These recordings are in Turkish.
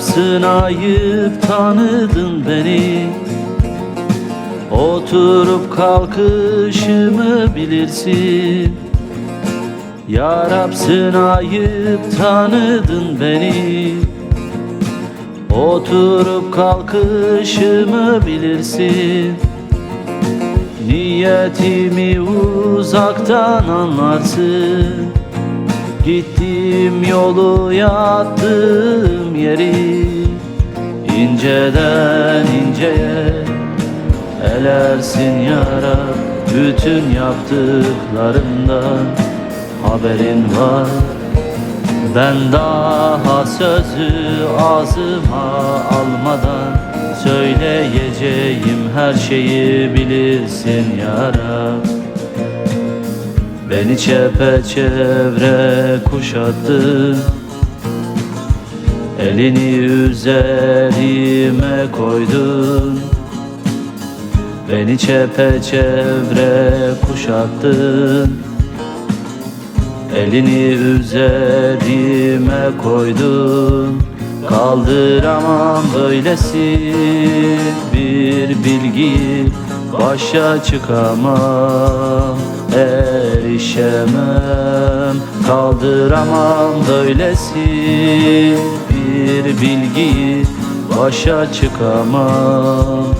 sınayıp tanıdın beni. Oturup kalkışımı bilirsin. Ya Rab sınayıp tanıdın beni. Oturup kalkışımı bilirsin. Niyetimi uzaktan anlarsın Gittiğim yolu yattığım yeri inceden inceye Elersin yara. Bütün yaptıklarımdan Haberin var. Ben daha sözü ağzıma almadan Söyleyeceğim her şeyi bilirsin yara Beni çepeçevre kuşattın Elini üzerime koydun. Beni çepeçevre kuşattın. Elini üzerime koydun. Kaldıramam böylesi bir bilgi Başa çıkamam, erişemem. Kaldıramam böylesi bir bilgi Başa çıkamam,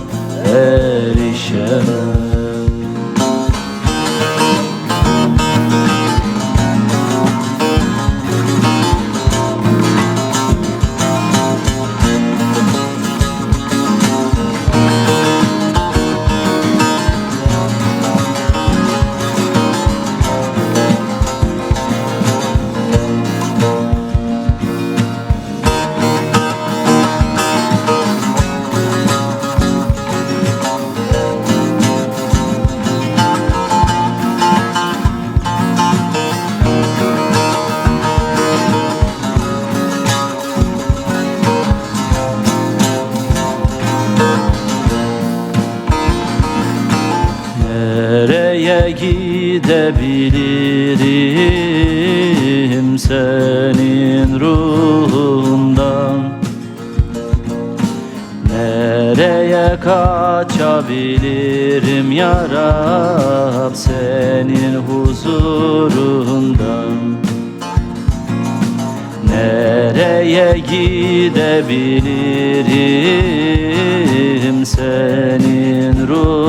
Nereye gidebilirim senin ruhundan? Nereye kaçabilirim ya Rab senin huzurundan? Nereye gidebilirim senin ruhundan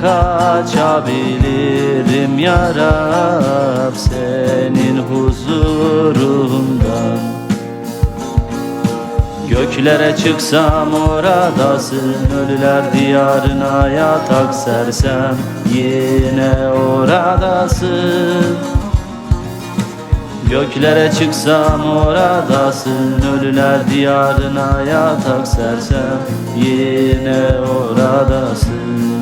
kaçabilirim ya Rab senin huzurundan Göklere çıksam oradasın Ölüler diyarına yatak sersem Yine oradasın. Göklere çıksam oradasın Ölüler diyarına yatak sersem Yine oradasın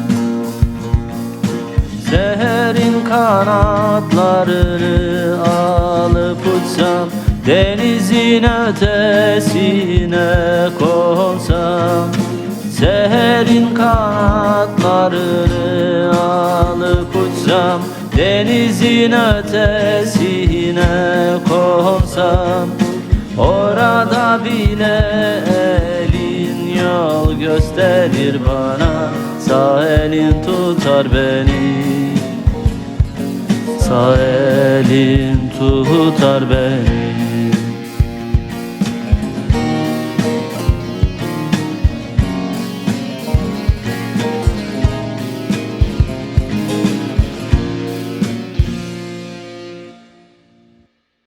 kanatlarını alıp uçsam Denizin ötesine konsam Seherin kanatlarını alıp uçsam Denizin ötesine konsam Orada bile elin yol gösterir bana Sağ elin tutar beni Sağ elin tutar beni